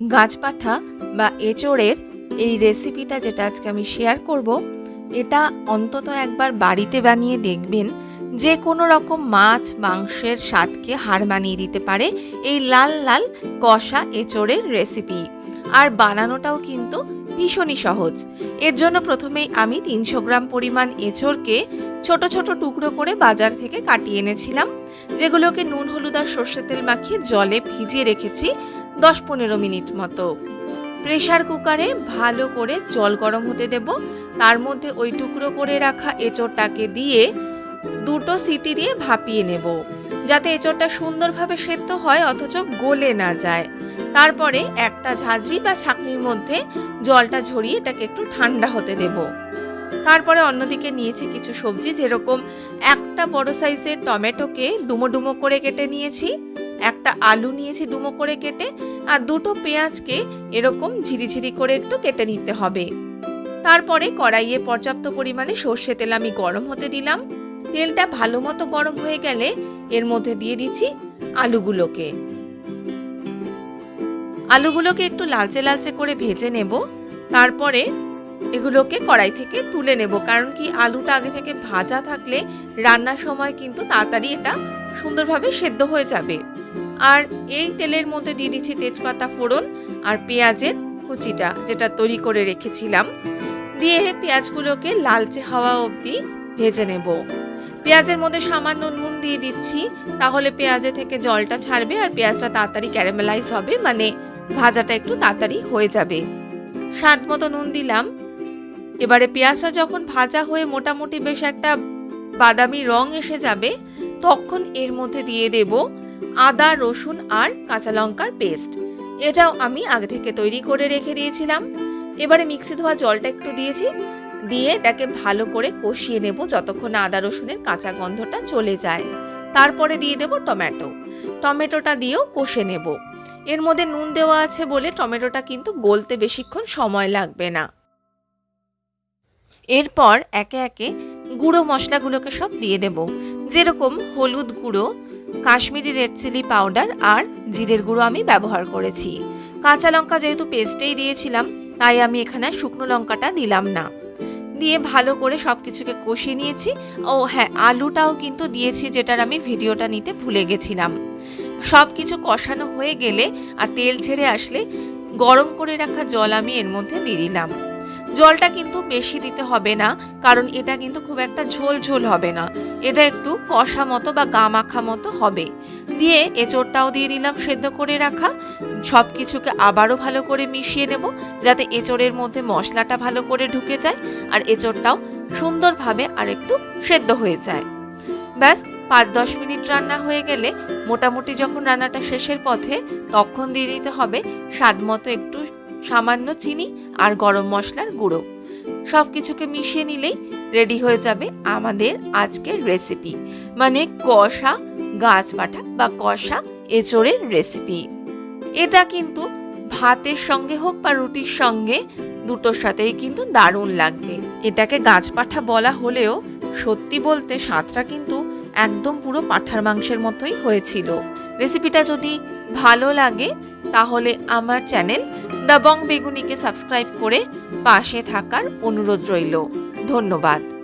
গাছপাঠা বা এঁচোড়ের এই রেসিপিটা যেটা আজকে আমি শেয়ার করব, এটা অন্তত একবার বাড়িতে বানিয়ে দেখবেন, যে কোনো রকম মাছ, মাংসের স্বাদকে হার মানিয়ে দিতে পারে এই লাল লাল কষা এঁচোড়ের রেসিপি আর বানানোটাও কিন্তু ভীষণই সহজ। এর জন্য প্রথমেই আমি তিনশো গ্রাম পরিমাণ এঁচোড়কে ছোট ছোট টুকরো করে বাজার থেকে কাটিয়ে এনেছিলাম, যেগুলোকে নুন, হলুদ আর সর্ষের তেল মাখিয়ে জলে ভিজিয়ে রেখেছি। দশ পনেরো মিনিট মতো। প্রেশার কুকারে ভালো করে জল গরম হতে দেব। তার মধ্যে ওই টুকরো করে রাখা এঁচোড়টাকে দিয়ে দুটো সিটি দিয়ে ভাপিয়ে নেব। যাতে এঁচোড়টা সুন্দরভাবে সেদ্ধ হয়, অথচ গলে না যায়। তারপরে একটা ঝাঁঝরি বা ছাকনির মধ্যে জলটা ঝরিয়ে এটাকে একটু ঠান্ডা হতে দেব। তারপরে অন্যদিকে নিয়েছি কিছু সবজি, যেরকম একটা বড় সাইজের টমেটোকে ডুমো ডুমো করে কেটে নিয়েছি। একটা আলু নিয়েছি ডুমো করে কেটে, আর দুটো পেঁয়াজকে এরকম ঝিরিঝিরি করে একটু কেটে নিতে হবে। তারপরে কড়াইয়ে পর্যাপ্ত পরিমাণে সর্ষে তেল আমি গরম হতে দিলাম। তেলটা ভালো মতো গরম হয়ে গেলে এর মধ্যে দিয়ে দিচ্ছি আলুগুলোকে। আলুগুলোকে একটু লালচে লালচে করে ভেজে নেব। তারপরে এগুলোকে কড়াই থেকে তুলে নেব, কারণ কি আলুটা আগে থেকে ভাজা থাকলে রান্নার সময় কিন্তু তাড়াতাড়ি এটা সুন্দরভাবে সেদ্ধ হয়ে যাবে। আর এই তেলের মধ্যে দিয়ে দিচ্ছি তেজপাতা ফোড়ন আর পেঁয়াজের কুচিটা, যেটা তৈরি করে রেখেছিলাম। দিয়ে পেঁয়াজগুলোকে লালচে হওয়া অবধি ভেজে নেব। পেঁয়াজের মধ্যে সামান্য নুন দিয়ে দিচ্ছি, তাহলে পেঁয়াজে থেকে জলটা ছাড়বে আর পেঁয়াজটা তাড়াতাড়ি ক্যারামেলাইজ হবে মানে ভাজাটা একটু তাড়াতাড়ি হয়ে যাবে। স্বাদ মতো নুন দিলাম। এবারে পেঁয়াজটা যখন ভাজা হয়ে মোটামুটি বেশ একটা বাদামি রং এসে যাবে, তখন এর মধ্যে দিয়ে দেব আদা, রসুন আর কাঁচা লঙ্কার পেস্ট। এটাও আমি আগে থেকে তৈরি করে রেখে দিয়েছিলাম। এবারে মিক্সি ধোয়া জলটা একটু দিয়েছি। দিয়ে এটাকে ভালো করে কষিয়ে নেব যতক্ষণ আদা, রসুনের কাঁচা গন্ধটা চলে যায়। তারপরে দিয়ে দেব টমেটো। টমেটোটা দিয়েও কষে নেব। এর মধ্যে নুন দেওয়া আছে বলে টমেটোটা কিন্তু গলতে বেশিক্ষণ সময় লাগবে না। এরপর একে একে গুঁড়ো মশলাগুলোকে সব দিয়ে দেব। যেরকম হলুদ গুঁড়ো কাশ্মীরি রেড চিলি পাউডার আর জিরের গুঁড়ো আমি ব্যবহার করেছি। কাঁচা লঙ্কা যেহেতু পেস্টেই দিয়েছিলাম, তাই আমি এখানে শুকনো লঙ্কাটা দিলাম না। দিয়ে ভালো করে সব কিছুকে কষিয়ে নিয়েছি। ও হ্যাঁ আলুটাও কিন্তু দিয়েছি, যেটার আমি ভিডিওটা নিতে ভুলে গেছিলাম। সব কিছু কষানো হয়ে গেলে আর তেল ছেড়ে আসলে গরম করে রাখা জল আমি এর মধ্যে দিয়ে দিলাম। জলটা কিন্তু বেশি দিতে হবে না, কারণ এটা কিন্তু খুব একটা ঝোল ঝোল হবে না। এটা একটু কষা মতো বা গা মাখা মতো হবে। দিয়ে এঁচোড়টাও দিয়ে দিলাম সেদ্ধ করে রাখা। সব কিছুকে আবারও ভালো করে মিশিয়ে নেব, যাতে এঁচোড়ের মধ্যে মশলাটা ভালো করে ঢুকে যায় আর এঁচোড়টাও সুন্দরভাবে আর একটু সেদ্ধ হয়ে যায়। ব্যাস, পাঁচ দশ মিনিট রান্না হয়ে গেলে মোটামুটি যখন রান্নাটা শেষের পথে, তখন দিয়ে দিতে হবে স্বাদ মতো একটু সামান্য চিনি আর গরম মশলার গুঁড়ো। সব কিছুকে মিশিয়ে নিলেই রেডি হয়ে যাবে আমাদের আজকের রেসিপি। মানে কষা গাছ পাঠা বা কষা এঁচড়ের রেসিপি। এটা কিন্তু ভাতের সঙ্গে হোক বা রুটির সঙ্গে, দুটোর সাথেই কিন্তু দারুণ লাগবে। এটাকে গাছ পাঠা বলা হলেও সত্যি বলতে স্বাদটা কিন্তু একদম পুরো পাঠার মাংসের মতোই হয়েছিল। রেসিপিটা যদি ভালো লাগে, তাহলে আমার চ্যানেল দাবং বেগুনিকে সাবস্ক্রাইব করে পাশে থাকার অনুরোধ রইল। ধন্যবাদ।